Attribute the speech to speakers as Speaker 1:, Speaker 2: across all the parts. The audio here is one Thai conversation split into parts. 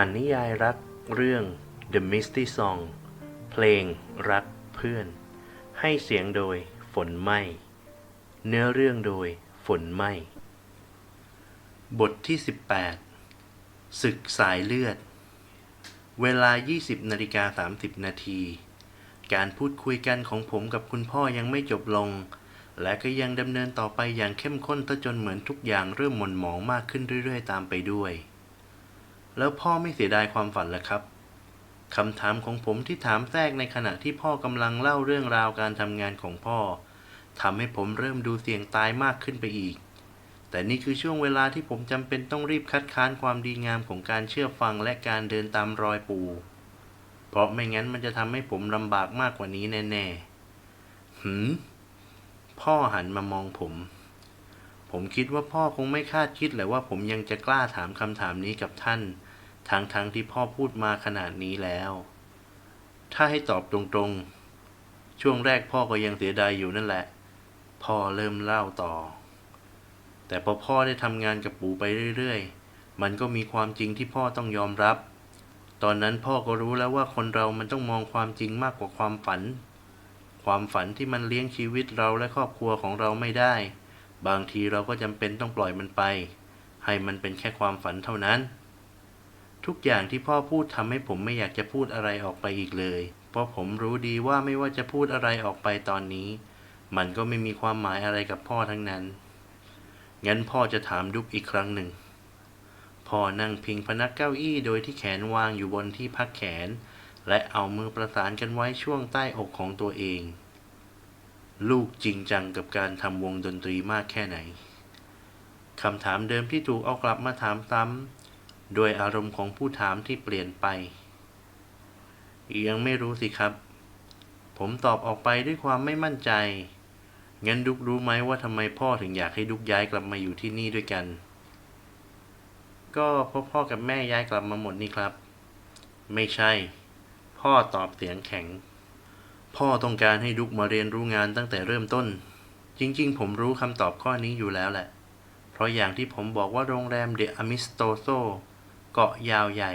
Speaker 1: านนิยายรักเรื่อง The Misty Song เพลงรักเพื่อน ให้เสียงโดยฝนไหมเนื้อเรื่องโดยฝนไหมบทที่ 18 ศึกสายเลือด เวลา 20นาฬิกา30 นาที การพูดคุยกันของผมกับคุณพ่อยังไม่จบลง และก็ยังดำเนินต่อไปอย่างเข้มข้นจนเหมือนทุกอย่างเริ่มหม่นหมองมากขึ้นเรื่อยๆ ตามไปด้วย แล้วพ่อไม่เสียดายความฝันเหรอครับคำถามของผมที่ถามแทรกในขณะที่พ่อกำลังเล่าเรื่องราวการทำงานของพ่อทำให้ผมเริ่มดูเสี่ยงตายมากขึ้นไปอีก แต่นี่คือช่วงเวลาที่ผมจำเป็นต้องรีบคัดค้านความดีงามของการเชื่อฟังและการเดินตามรอยปู่ เพราะไม่งั้นมันจะทำให้ผมลำบากมากกว่านี้แน่ๆหืมพ่อหันมามองผม ผมคิดว่าพ่อคงไม่คาดคิดเลยว่าผมยังจะกล้าถามคำถามนี้กับท่าน ทั้งๆทที่พ่อพูดมาขนาดนี้แล้ว ถ้าให้ตอบตรงๆ ช่วงแรกพ่อก็ยังเสียดายอยู่นั่นแหละ พ่อเริ่มเล่าต่อ แต่พอพ่อได้ทำงานกับปู่ไปเรื่อยๆ มันก็มีความจริงที่พ่อต้องยอมรับ ตอนนั้นพ่อก็รู้แล้วว่าคนเรามันต้องมองความจริงมากกว่าความฝัน ความฝันที่มันเลี้ยงชีวิตเราและครอบครัวของเราไม่ได้ บางทีเราก็จำเป็นต้องปล่อยมันไป ให้มันเป็นแค่ความฝันเท่านั้น ทุกอย่างที่พ่อพูดทำให้ผมไม่อยากจะพูดอะไรออกไปอีกเลย เพราะผมรู้ดีว่าไม่ว่าจะพูดอะไรออกไปตอนนี้ มันก็ไม่มีความหมายอะไรกับพ่อทั้งนั้น งั้นพ่อจะถามดุ๊กอีกครั้งหนึ่ง พ่อนั่งพิงพนักเก้าอี้โดยที่แขนวางอยู่บนที่พักแขน และเอามือประสานกันไว้ช่วงใต้อกของตัวเอง ลูกจริงจังกับการทำวงดนตรีมากแค่ไหนคำถามเดิมที่ถูกเอากลับมาถามซ้ำ โดยอารมณ์ของผู้ถามที่เปลี่ยนไป ยังไม่รู้สิครับ ผมตอบออกไปด้วยความไม่มั่นใจ งั้นดุกรู้ไหมว่าทำไมพ่อถึงอยากให้ดุกย้ายกลับมาอยู่ที่นี่ด้วยกัน ก็เพราะพ่อกับแม่ย้ายกลับมาหมดนี่ครับ ไม่ใช่ พ่อตอบเสียงแข็ง พ่อต้องการให้ดุกมาเรียนรู้งานตั้งแต่เริ่มต้น จริงๆ ผมรู้คำตอบข้อนี้อยู่แล้วแหละ เพราะอย่างที่ผมบอกว่าโรงแรมเดอะอมิสโตโซ เกาะยาวใหญ่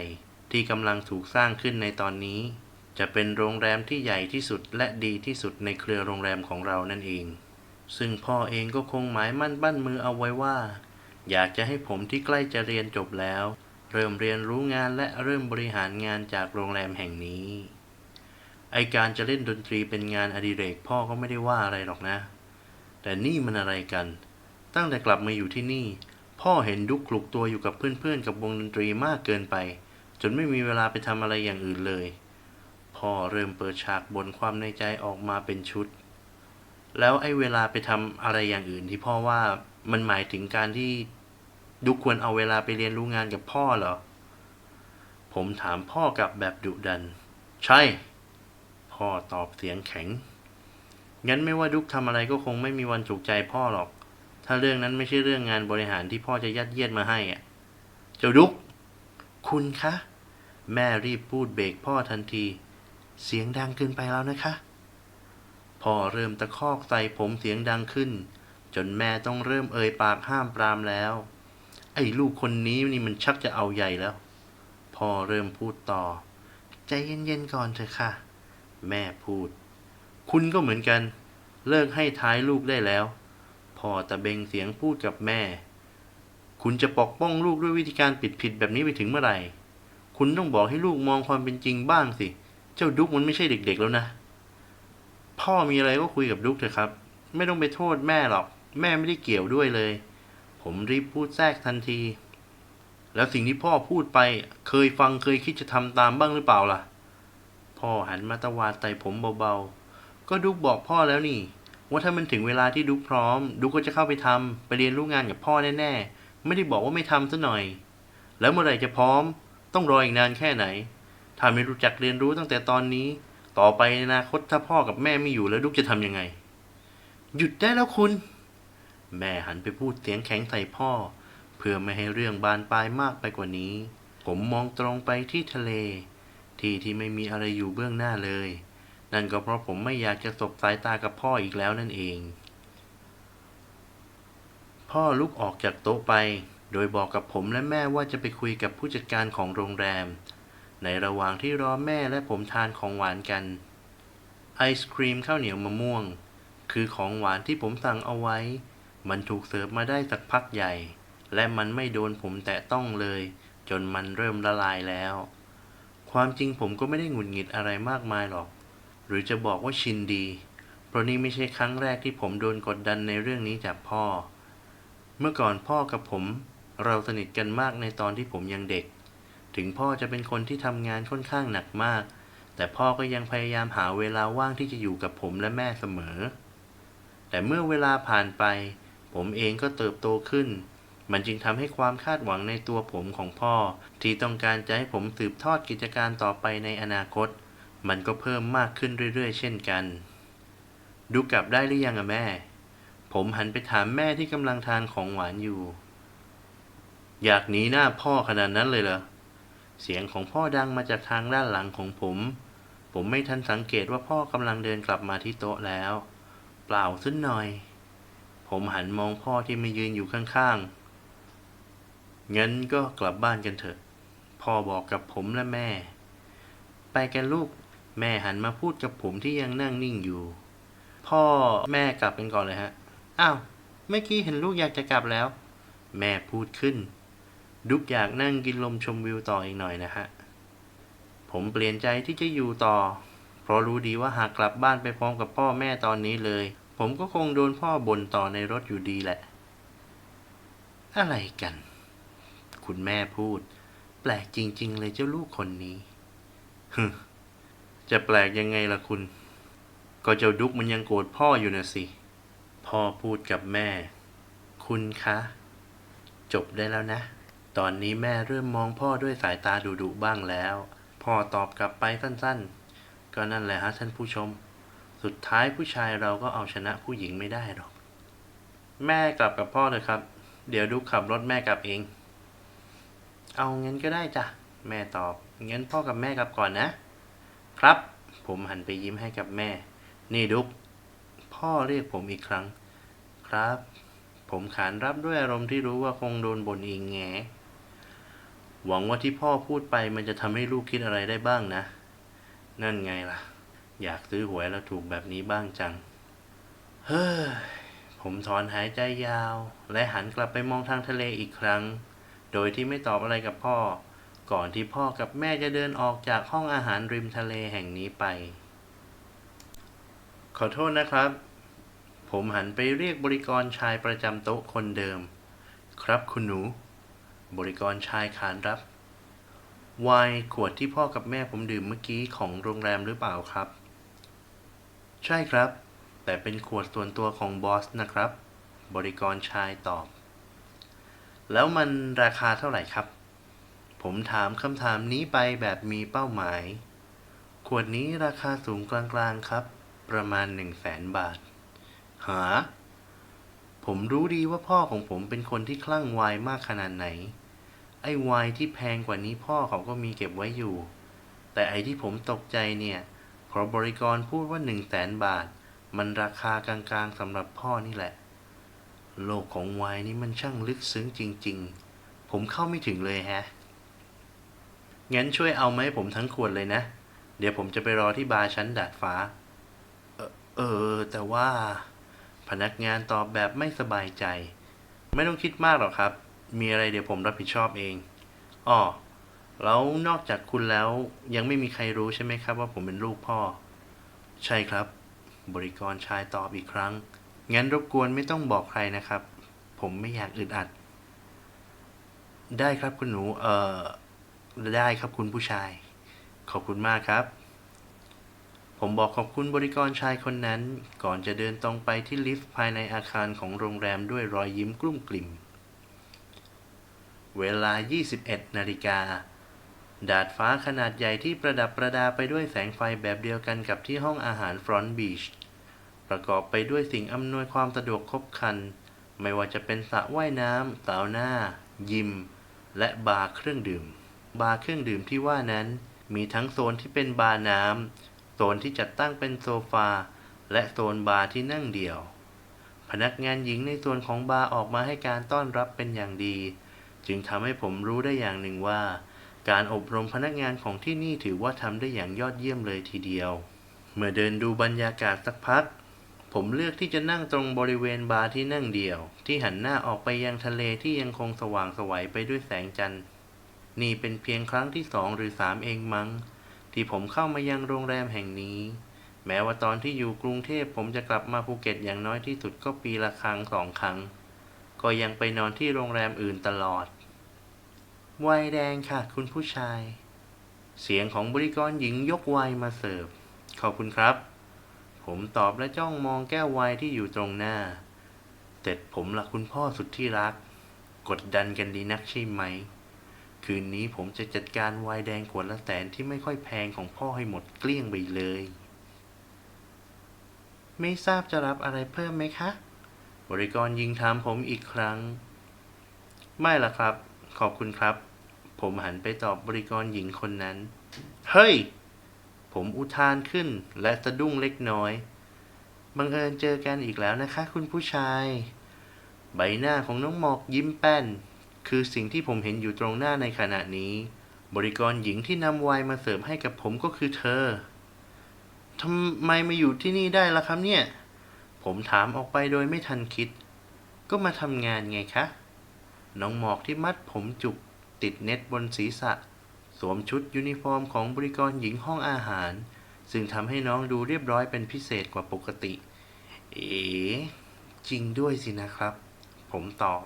Speaker 1: ที่กำลังถูกสร้างขึ้นในตอนนี้ จะเป็นโรงแรมที่ใหญ่ที่สุดและดีที่สุดในเครือโรงแรมของเรานั่นเอง ซึ่งพ่อเองก็คงหมายมั่นปั้นมือเอาไว้ว่า อยากจะให้ผมที่ใกล้จะเรียนจบแล้ว เริ่มเรียนรู้งานและเริ่มบริหารงานจากโรงแรมแห่งนี้ ไอการจะเล่นดนตรีเป็นงานอดิเรกพ่อก็ไม่ได้ว่าอะไรหรอกนะ แต่นี่มันอะไรกัน ตั้งแต่กลับมาอยู่ที่นี่ พ่อเห็นดุกคลุกตัวอยู่กับเพื่อนๆ กับวงดนตรีมากเกินไป จนไม่มีเวลาไปทำอะไรอย่างอื่นเลย พ่อเริ่มเปิดฉากบนความในใจออกมาเป็นชุด แล้วไอ้เวลาไปทำอะไรอย่างอื่นที่พ่อว่ามันหมายถึงการที่ดุกควรเอาเวลาไปเรียนรู้งานกับพ่อเหรอ ผมถามพ่อกลับแบบดุดัน ใช่ พ่อตอบเสียงแข็ง งั้นไม่ว่าดุกทำอะไรก็คงไม่มีวันถูกใจพ่อหรอก ถ้าเรื่องนั้นไม่ใช่เรื่องงานบริหารที่พ่อจะยัดเยียดมาให้อะ เจ้าดุก คุณคะ แม่รีบพูดเบรกพ่อทันที เสียงดังเกินไปแล้วนะคะ พ่อเริ่มตะคอกใส่ผมเสียงดังขึ้น จนแม่ต้องเริ่มเอ่ยปากห้ามปรามแล้ว ไอ้ลูกคนนี้นี่มันชักจะเอาใหญ่แล้ว พ่อเริ่มพูดต่อ ใจเย็นๆก่อนเถอะค่ะ แม่พูด คุณก็เหมือนกัน เลิกให้ท้ายลูกได้แล้ว พ่อตะเบงเสียงพูดกับแม่ คุณจะปกป้องลูกด้วยวิธีการปิดผิดแบบนี้ไปถึงเมื่อไหร่ คุณต้องบอกให้ลูกมองความเป็นจริงบ้างสิ เจ้าดุกมันไม่ใช่เด็ก ๆ แล้วนะ พ่อมีอะไรก็คุยกับดุกเถอะครับ ไม่ต้องไปโทษแม่หรอก แม่ไม่ได้เกี่ยวด้วยเลย ผมรีบพูดแทรกทันที แล้วสิ่งที่พ่อพูดไป เคยฟังเคยคิดจะทำตามบ้างหรือเปล่าล่ะ พ่อหันมาตวาดไตผมเบาๆ ก็ดุกบอกพ่อแล้วนี่ ว่าถ้ามันถึงเวลาที่ดุกพร้อม ดุกก็จะเข้าไปทำไปเรียนรู้งานกับพ่อแน่ๆ ไม่ได้บอกว่าไม่ทำซะหน่อย แล้วเมื่อไหร่จะพร้อม ต้องรออีกนานแค่ไหน ถ้าไม่รู้จักเรียนรู้ตั้งแต่ตอนนี้ ต่อไปในอนาคตถ้าพ่อกับแม่ไม่อยู่แล้วดุกจะทำยังไง หยุดได้แล้วคุณ แม่หันไปพูดเสียงแข็งใส่พ่อ เพื่อไม่ให้เรื่องบานปลายมากไปกว่านี้ ผมมองตรงไปที่ทะเล ที่ที่ไม่มีอะไรอยู่เบื้องหน้าเลย นั่นก็เพราะผมไม่อยากจะสบสายตากับพ่ออีกแล้วนั่นเอง พ่อลุกออกจากโต๊ะไป โดยบอกกับผมและแม่ว่าจะไปคุยกับผู้จัดการของโรงแรม ในระหว่างที่รอแม่และผมทานของหวานกัน ไอศครีมข้าวเหนียวมะม่วง คือของหวานที่ผมสั่งเอาไว้ มันถูกเสิร์ฟมาได้สักพักใหญ่ และมันไม่โดนผมแตะต้องเลย จนมันเริ่มละลายแล้ว ความจริงผมก็ไม่ได้หงุดหงิดอะไรมากมายหรอก หรือจะบอกว่าชินดี เพราะนี่ไม่ใช่ครั้งแรกที่ผมโดนกดดันในเรื่องนี้จากพ่อ เมื่อก่อนพ่อกับผม เราสนิทกันมากในตอนที่ผมยังเด็ก ถึงพ่อจะเป็นคนที่ทำงานค่อนข้างหนักมาก แต่พ่อก็ยังพยายามหาเวลาว่างที่จะอยู่กับผมและแม่เสมอ แต่เมื่อเวลาผ่านไป ผมเองก็เติบโตขึ้นมันจึงทำให้ความคาดหวังในตัวผมของพ่อ ที่ต้องการจะให้ผมสืบทอดกิจการต่อไปในอนาคต มันก็เพิ่มมากขึ้นเรื่อยๆ เช่นกัน ดูกลับได้หรือยังอะแม่ ผมหันไปถามแม่ที่กำลังทานของหวานอยู่ อยากหนีหน้าพ่อขนาดนั้นเลยเหรอ เสียงของพ่อดังมาจากทางด้านหลังของผม ผมไม่ทันสังเกตว่าพ่อกำลังเดินกลับมาที่โต๊ะแล้ว เปล่าสักหน่อย ผมหันมองพ่อที่มายืนอยู่ข้างๆ งั้นก็กลับบ้านกันเถอะ พ่อบอกกับผมและแม่ ไปกันลูก แม่หันมาพูดกับผมที่ยังนั่งนิ่งอยู่ พ่อแม่กลับกันก่อนเลยฮะ อ้าว เมื่อกี้เห็นลูกอยากจะกลับแล้ว แม่พูดขึ้น ดุกอยากนั่งกินลมชมวิวต่ออีกหน่อยนะฮะ ผมเปลี่ยนใจที่จะอยู่ต่อ เพราะรู้ดีว่าหากกลับบ้านไปพร้อมกับพ่อแม่ตอนนี้เลย ผมก็คงโดนพ่อบ่นต่อในรถอยู่ดีแหละ อะไรกัน คุณแม่พูด แปลกจริง ๆ เลยเจ้าลูกคนนี้ฮึ จะแปลกยังไงล่ะคุณ ก็เจ้าดุกมันยังโกรธพ่ออยู่นะสิ พ่อพูดกับแม่ คุณคะ จบได้แล้วนะ ตอนนี้แม่เริ่มมองพ่อด้วยสายตาดุๆบ้างแล้ว พ่อตอบกลับไปสั้นๆ ก็นั่นแหละฮะท่านผู้ชม สุดท้ายผู้ชายเราก็เอาชนะผู้หญิงไม่ได้หรอก แม่กลับกับพ่อเลยครับ เดี๋ยวดุกขับรถแม่กลับเอง เอางั้นก็ได้จ้ะ แม่ตอบ งั้นพ่อกับแม่กลับก่อนนะ ครับ ผมหันไปยิ้มให้กับแม่ นี่ดุก พ่อเรียกผมอีกครั้ง ครับ ผมขานรับด้วยอารมณ์ที่รู้ว่าคงโดนบ่นอีกแงหวังว่าที่พ่อพูดไปมันจะทำให้ลูกคิดอะไรได้บ้างนะ นั่นไงล่ะ อยากซื้อหวยแล้วถูกแบบนี้บ้างจัง เฮ้ยผมถอนหายใจยาว และหันกลับไปมองทางทะเลอีกครั้ง โดยที่ไม่ตอบอะไรกับพ่อ ก่อนที่พ่อกับแม่จะเดินออกจากห้องอาหารริมทะเลแห่งนี้ไป ขอโทษนะครับ ผมหันไปเรียกบริกรชายประจำโต๊ะคนเดิม ครับคุณหนู บริกรชายขานรับ ไวน์ขวดที่พ่อกับแม่ผมดื่มเมื่อกี้ของโรงแรมหรือเปล่าครับ ใช่ครับ แต่เป็นขวดส่วนตัวของบอสนะครับ บริกรชายตอบ แล้วมันราคาเท่าไหร่ครับ ผมถามคำถามนี้ไปแบบมีเป้าหมาย ขวดนี้ราคาสูงกลางๆครับ ประมาณหนึ่งแสนบาท หา ผมรู้ดีว่าพ่อของผมเป็นคนที่คลั่งไวน์มากขนาดไหน ไอ้ไวน์ที่แพงกว่านี้พ่อเขาก็มีเก็บไว้อยู่ แต่ไอ้ที่ผมตกใจเนี่ยเพราะบริกรพูดว่าหนึ่งแสนบาท มันราคากลางๆสำหรับพ่อนี่แหละ โลกของไวน์นี่มันช่างลึกซึ้งจริง ๆ ผมเข้าไม่ถึงเลยแฮะ งั้นช่วยเอาไหมผมทั้งขวดเลยนะ เดี๋ยวผมจะไปรอที่บาร์ชั้นดาดฟ้า เออเออ แต่ว่า พนักงานตอบแบบไม่สบายใจ ไม่ต้องคิดมากหรอกครับ มีอะไรเดี๋ยวผมรับผิดชอบเองอ้อแล้วนอกจากคุณแล้วยังไม่มีใครรู้ใช่ไหมครับว่าผมเป็นลูกพ่อ ใช่ครับ บริกรชายตอบอีกครั้ง งั้นรบกวนไม่ต้องบอกใครนะครับ ผมไม่อยากอึดอัด ได้ครับคุณหนู เอ่อ ได้ครับคุณผู้ชาย ขอบคุณมากครับ ผมบอกขอบคุณบริกรชายคนนั้น ก่อนจะเดินตรงไปที่ลิฟต์ภายในอาคารของโรงแรมด้วยรอยยิ้มกลุ้มกลิ่ม เวลา 21 นาฬิกา ดาดฟ้าขนาดใหญ่ที่ประดับประดาไปด้วยแสงไฟแบบเดียวกันกับที่ห้องอาหารฟรอนต์บีชประกอบไปด้วยสิ่งอำนวยความสะดวกครบครัน ไม่ว่าจะเป็นสระว่ายน้ำสาวน่ายิม และบาร์เครื่องดื่ม บาร์เครื่องดื่มที่ว่านั้น มีทั้งโซนที่เป็นบาร์น้ำ โซนที่จัดตั้งเป็นโซฟา และโซนบาร์ที่นั่งเดี่ยว พนักงานหญิงในส่วนของบาร์ออกมาให้การต้อนรับเป็นอย่างดี จึงทำให้ผมรู้ได้อย่างหนึ่งว่า การอบรมพนักงานของที่นี่ถือว่าทำได้อย่างยอดเยี่ยมเลยทีเดียว เมื่อเดินดูบรรยากาศสักพักผมเลือกที่จะนั่งตรงบริเวณบาร์ที่นั่งเดี่ยว ที่หันหน้าออกไปยังทะเลที่ยังคงสว่างไสวัยไปด้วยแสงจันทร์ นี่เป็นเพียงครั้งที่สองหรือสามเองมั้ง ที่ผมเข้ามายังโรงแรมแห่งนี้ แม้ว่าตอนที่อยู่กรุงเทพผมจะกลับมาภูเก็ตอย่างน้อยที่สุดก็ปีละครั้งสองครั้ง ก็ยังไปนอนที่โรงแรมอื่นตลอดไวน์แดงค่ะ คุณผู้ชาย เสียงของบริกรหญิงยกไวน์มาเสิร์ฟ ขอบคุณครับ ผมตอบและจ้องมองแก้วไวน์ที่อยู่ตรงหน้าแต่ผมละคุณพ่อสุดที่รัก กดดันกันดีนักใช่ไหม คืนนี้ผมจะจัดการไวน์แดงขวดละแสนที่ไม่ค่อยแพงของพ่อให้หมดเกลี้ยงไปเลย ไม่ทราบจะรับอะไรเพิ่มไหมคะ บริกรยิงถามผมอีกครั้ง ไม่ละครับ ขอบคุณครับ ผมหันไปตอบบริกรหญิงคนนั้น เฮ้ย ผมอุทานขึ้นและสะดุ้งเล็กน้อย บังเอิญเจอกันอีกแล้วนะคะ คุณผู้ชาย ใบหน้าของน้องหมอกยิ้มแป้น คือสิ่งที่ผมเห็นอยู่ตรงหน้าในขณะนี้ บริกรหญิงที่นำไวน์มาเสิร์ฟให้กับผมก็คือเธอทำไมมาอยู่ที่นี่ได้ล่ะครับเนี่ย ผมถามออกไปโดยไม่ทันคิด ก็มาทำงานไงคะ น้องหมอกที่มัดผมจุกติดเน็ตบนศีรษะ สวมชุดยูนิฟอร์มของบริกรหญิงห้องอาหาร ซึ่งทำให้น้องดูเรียบร้อยเป็นพิเศษกว่าปกติ เอ๋จริงด้วยสินะครับ ผมตอบ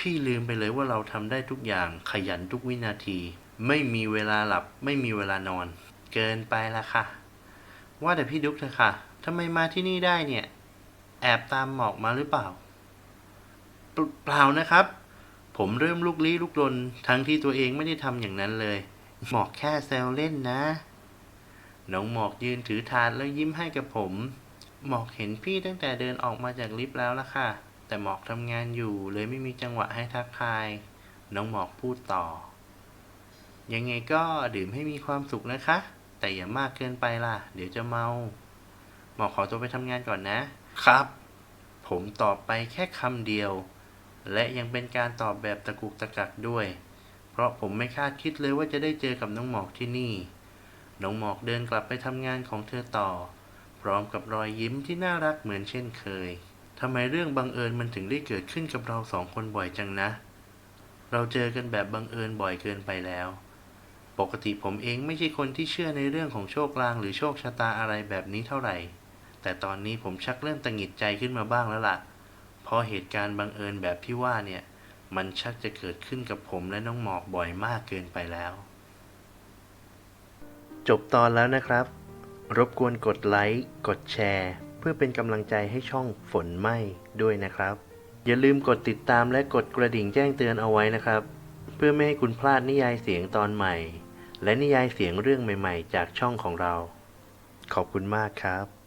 Speaker 1: พี่ลืมไปเลยว่าเราทำได้ทุกอย่างขยันทุกวินาที ไม่มีเวลาหลับ ไม่มีเวลานอน เกินไปละค่ะ ว่าแต่พี่ดุ๊กเถอะค่ะทำไมมาที่นี่ได้เนี่ย แอบตามหมอกมาหรือเปล่าเปล่า เปล่านะครับ ผมเริ่มลุกลี้ลุกลนทั้งที่ตัวเองไม่ได้ทำอย่างนั้นเลย หมอกแค่แซวเล่นนะ น้องหมอกยืนถือถาดแล้วยิ้มให้กับผม หมอกเห็นพี่ตั้งแต่เดินออกมาจากลิฟต์แล้วล่ะค่ะ แต่หมอกทำงานอยู่เลยไม่มีจังหวะให้ทักทาย น้องหมอกพูดต่อ ยังไงก็ดื่มให้มีความสุขนะคะ แต่อย่ามากเกินไปล่ะ เดี๋ยวจะเมา หมอกขอตัวไปทำงานก่อนนะ ครับ ผมตอบไปแค่คำเดียว และยังเป็นการตอบแบบตะกุกตะกักด้วย เพราะผมไม่คาดคิดเลยว่าจะได้เจอกับน้องหมอกที่นี่ น้องหมอกเดินกลับไปทำงานของเธอต่อ พร้อมกับรอยยิ้มที่น่ารักเหมือนเช่นเคย ทำไมเรื่องบังเอิญมันถึงได้เกิดขึ้นกับเราสองคนบ่อยจังนะ เราเจอกันแบบบังเอิญบ่อยเกินไปแล้ว ปกติผมเองไม่ใช่คนที่เชื่อในเรื่องของโชคลางหรือโชคชะตาอะไรแบบนี้เท่าไหร่ แต่ตอนนี้ผมชักเริ่มตังหิดใจขึ้นมาบ้างแล้วล่ะ เพราะเหตุการณ์บังเอิญแบบที่ว่าเนี่ย มันชักจะเกิดขึ้นกับผมและน้องหมอกบ่อยมากเกินไปแล้ว จบตอนแล้วนะครับ รบกวนกดไลค์ กดแชร์ เพื่อเป็นกำลังใจให้ช่องฝนไหม้ด้วยนะครับ อย่าลืมกดติดตามและกดกระดิ่งแจ้งเตือนเอาไว้นะครับ เพื่อไม่ให้คุณพลาดนิยายเสียงตอนใหม่ และนิยายเสียงเรื่องใหม่ ๆ จากช่องของเรา ขอบคุณมากครับ